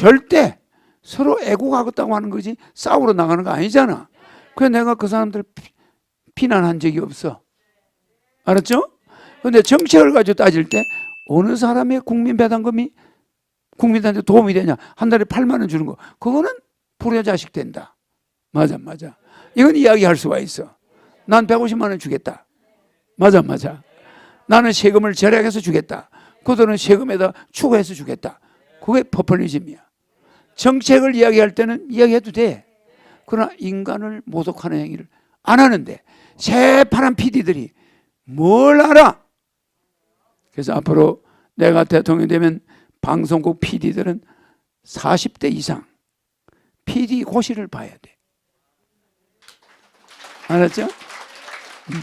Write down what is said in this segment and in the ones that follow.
절대 서로 애국하겠다고 하는 거지 싸우러 나가는 거 아니잖아. 그래서 내가 그 사람들 피- 비난한 적이 없어. 알았죠? 근데 정책을 가지고 따질 때 어느 사람의 국민 배당금이 국민한테 도움이 되냐? 한 달에 8만 원 주는 거. 그거는 불효 자식 된다. 맞아, 맞아. 이건 이야기할 수가 있어. 난 150만 원 주겠다. 맞아, 맞아. 나는 세금을 절약해서 주겠다. 그들은 세금에다 추가해서 주겠다. 그게 포퓰리즘이야. 정책을 이야기할 때는 이야기해도 돼. 그러나 인간을 모독하는 행위를 안 하는데 새파란 PD들이 뭘 알아? 그래서 앞으로 내가 대통령이 되면 방송국 PD들은 40대 이상 PD 고시를 봐야 돼. 알았죠? 음.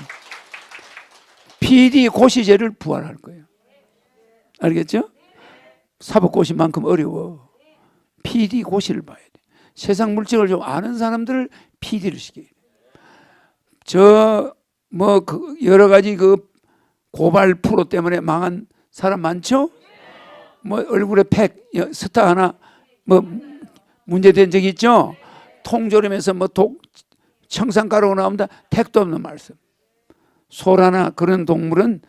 PD 고시제를 부활할 거예요. 알겠죠? 사법고시만큼 어려워. PD 고시를 봐야 돼. 세상 물정을 좀 아는 사람들을 PD를 시켜야 돼. 저뭐 그 여러 가지 그 고발 프로 때문에 망한 사람 많죠? 뭐 얼굴에 팩 여- 스타 하나 뭐 문제된 적 있죠? 통조림에서 뭐 독 청산가루가 나옵니다. 택도 없는 말씀. 소라나 그런 동물은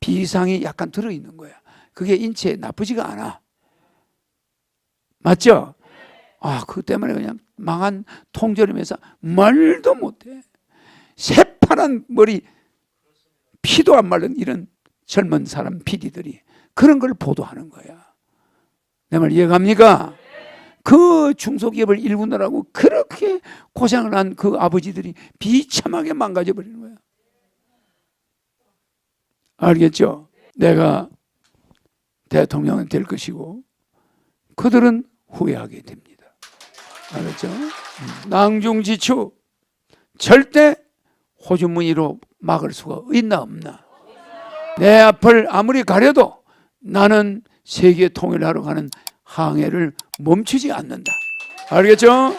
비상이 약간 들어 있는 거야. 그게 인체에 나쁘지가 않아. 맞죠? 아, 그 때문에 그냥 망한 통조림에서 말도 못해. 새파란 머리, 피도 안 마른 이런 젊은 사람 PD들이 그런 걸 보도하는 거야. 내 말 이해갑니까? 그 중소기업을 일구느라고 그렇게 고생을 한 그 아버지들이 비참하게 망가져 버리는 거야. 알겠죠? 내가 대통령이 될 것이고 그들은 후회하게 됩니다. 알겠죠? 음. 낭중지추 절대 호주머니로 막을 수가 있나 없나? 내 앞을 아무리 가려도 나는 세계 통일하러 가는 항해를 멈추지 않는다. 알겠죠?